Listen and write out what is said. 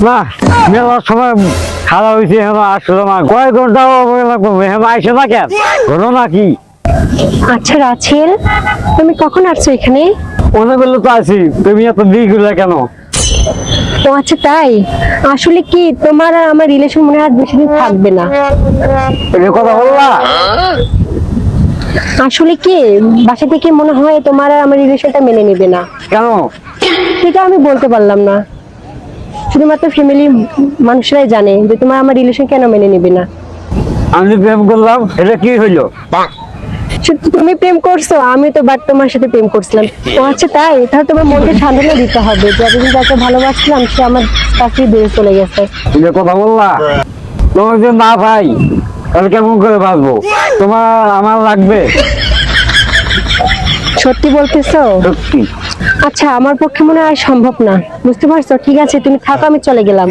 না মেলার সময় খারাপ হয়েছে এখন আসলো না কয়েক ঘণ্টা লাগবে এখন আইসে না কেন? ঘটনা কি আচ্ছা রাছেল তুমি কখন আসছো এখানে? অনেকগুলো তো আছি তুমি এত দেরি করলে কেন? ও আচ্ছা তাই? আসলে কি তোমার আর আমার রিলেশন মনে হয় বেশি দিন থাকবে না। কথা বললা আসলে কি বাসা থেকে মনে হয় তোমার আর আমার রিলেশনটা মেনে নেবে না। কেন? সেটা আমি বলতে পারলাম না। শুধুমাত্র ফ্যামিলি মানুষরাই জানে যে তোমার আমার রিলেশন কেন মেনে নেবে না। আমি প্রেম করলাম এটা কি হইল? তুমি প্রেম করছ আমি তো বাট তোমার সাথে প্রেম করছিলাম। ও আচ্ছা তাই? তাহলে তোমার মনকে সান্ত্বনা দিতে হবে যতদিন যাকে ভালোবাসছিলাম সে আমার কাছেই দূরে চলে গেছে। যে কথা বললা তোমার যে না ভাই তাহলে কেমন করে বাঁচবো? তোমার আমার লাগবে। সত্যি বলতেছো? সত্যি। আচ্ছা আমার পক্ষে মনে হয় সম্ভব না। বুঝতে পারছ? ঠিক আছে তুমি থাকো আমি চলে গেলাম।